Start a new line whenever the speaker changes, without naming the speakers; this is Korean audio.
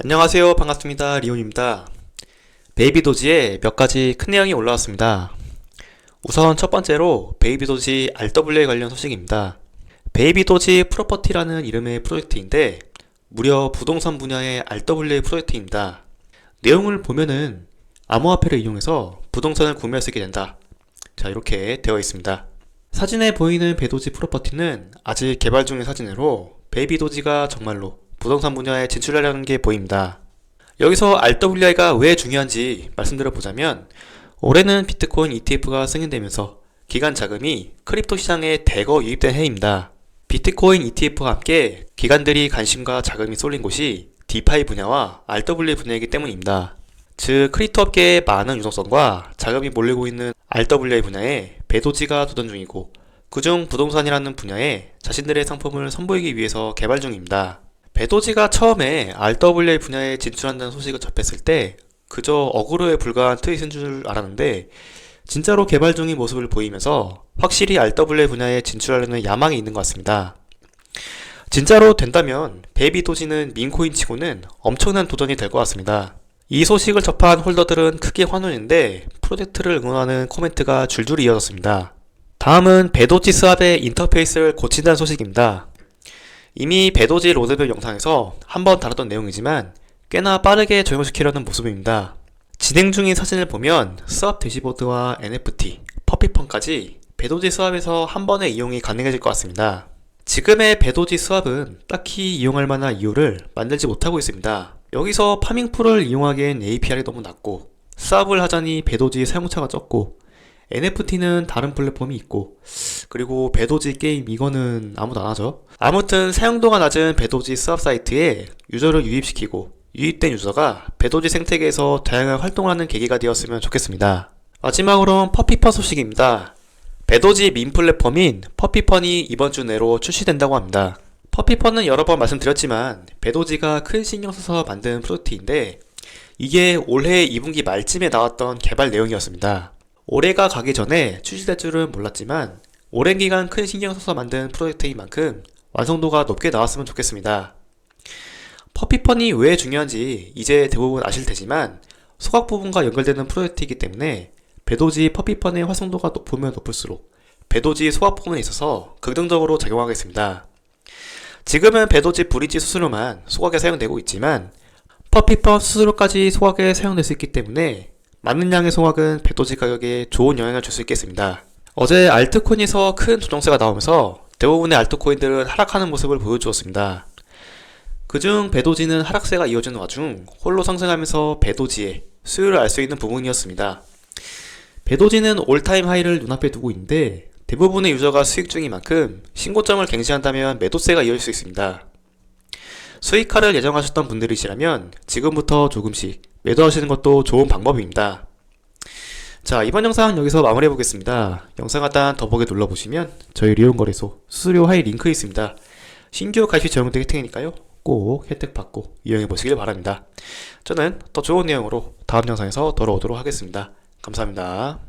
안녕하세요. 반갑습니다. 리온입니다. 베이비 도지에 몇 가지 큰 내용이 올라왔습니다. 우선 첫 번째로 베이비 도지 RWA 관련 소식입니다. 베이비 도지 프로퍼티라는 이름의 프로젝트인데 무려 부동산 분야의 RWA 프로젝트입니다. 내용을 보면은 암호화폐를 이용해서 부동산을 구매할 수 있게 된다. 자, 이렇게 되어 있습니다. 사진에 보이는 배도지 프로퍼티는 아직 개발 중인 사진으로 베이비 도지가 정말로 부동산 분야에 진출하려는 게 보입니다. 여기서 RWI가 왜 중요한지 말씀드려 보자면 올해는 비트코인 ETF가 승인되면서 기간 자금이 크립토 시장에 대거 유입된 해입니다. 비트코인 ETF와 함께 기관들이 관심과 자금이 쏠린 곳이 디파이 분야와 RWA 분야이기 때문입니다. 즉 크립토 업계의 많은 유동성과 자금이 몰리고 있는 RWA 분야에 배도지가 도전 중이고 그중 부동산이라는 분야에 자신들의 상품을 선보이기 위해서 개발 중입니다. 배도지가 처음에 RWA 분야에 진출한다는 소식을 접했을 때 그저 어그로에 불과한 트윗인 줄 알았는데 진짜로 개발 중인 모습을 보이면서 확실히 RWA 분야에 진출하려는 야망이 있는 것 같습니다. 진짜로 된다면 베이비 도지는 민코인 치고는 엄청난 도전이 될 것 같습니다. 이 소식을 접한 홀더들은 크게 환호했는데 프로젝트를 응원하는 코멘트가 줄줄이 이어졌습니다. 다음은 배도지 스왑의 인터페이스를 고친다는 소식입니다. 이미 배도지 로드맵 영상에서 한번 다뤘던 내용이지만 꽤나 빠르게 적용시키려는 모습입니다. 진행 중인 사진을 보면 스왑 대시보드와 NFT, 퍼피펀까지 배도지 스왑에서 한 번에 이용이 가능해질 것 같습니다. 지금의 배도지 스왑은 딱히 이용할 만한 이유를 만들지 못하고 있습니다. 여기서 파밍풀을 이용하기엔 APR이 너무 낮고 스왑을 하자니 배도지 사용차가 적고 NFT는 다른 플랫폼이 있고 그리고 배도지 게임 이거는 아무도 안 하죠. 아무튼 사용도가 낮은 배도지 스왑 사이트에 유저를 유입시키고 유입된 유저가 배도지 생태계에서 다양한 활동을 하는 계기가 되었으면 좋겠습니다. 마지막으로는 퍼피펀 소식입니다. 배도지 민 플랫폼인 퍼피펀이 이번 주 내로 출시된다고 합니다. 퍼피펀은 여러 번 말씀드렸지만 배도지가 큰 신경 써서 만든 프로젝트인데 이게 올해 2분기 말쯤에 나왔던 개발 내용이었습니다. 올해가 가기 전에 출시될 줄은 몰랐지만 오랜 기간 큰 신경 써서 만든 프로젝트인 만큼 완성도가 높게 나왔으면 좋겠습니다. 퍼피펀이 왜 중요한지 이제 대부분 아실 테지만 소각 부분과 연결되는 프로젝트이기 때문에 배도지 퍼피펀의 활성도가 높으면 높을수록 배도지 소각 부분에 있어서 긍정적으로 작용하겠습니다. 지금은 배도지 브릿지 수수료만 소각에 사용되고 있지만 퍼피펀 수수료까지 소각에 사용될 수 있기 때문에 많은 양의 소각은 배도지 가격에 좋은 영향을 줄 수 있겠습니다. 어제 알트코인에서 큰 조정세가 나오면서 대부분의 알트코인들은 하락하는 모습을 보여주었습니다. 그중 배도지는 하락세가 이어지는 와중 홀로 상승하면서 배도지의 수요를 알 수 있는 부분이었습니다. 배도지는 올타임 하이를 눈앞에 두고 있는데 대부분의 유저가 수익 중인 만큼 신고점을 갱신한다면 매도세가 이어질 수 있습니다. 수익화를 예정하셨던 분들이시라면 지금부터 조금씩 매도하시는 것도 좋은 방법입니다. 자, 이번 영상 여기서 마무리해 보겠습니다. 영상 하단 더보기 눌러보시면 저희 리온거래소 수수료 하이 링크 있습니다. 신규 가입 적용된 혜택이니까요. 꼭 혜택 받고 이용해 보시길 바랍니다. 저는 더 좋은 내용으로 다음 영상에서 돌아오도록 하겠습니다. 감사합니다.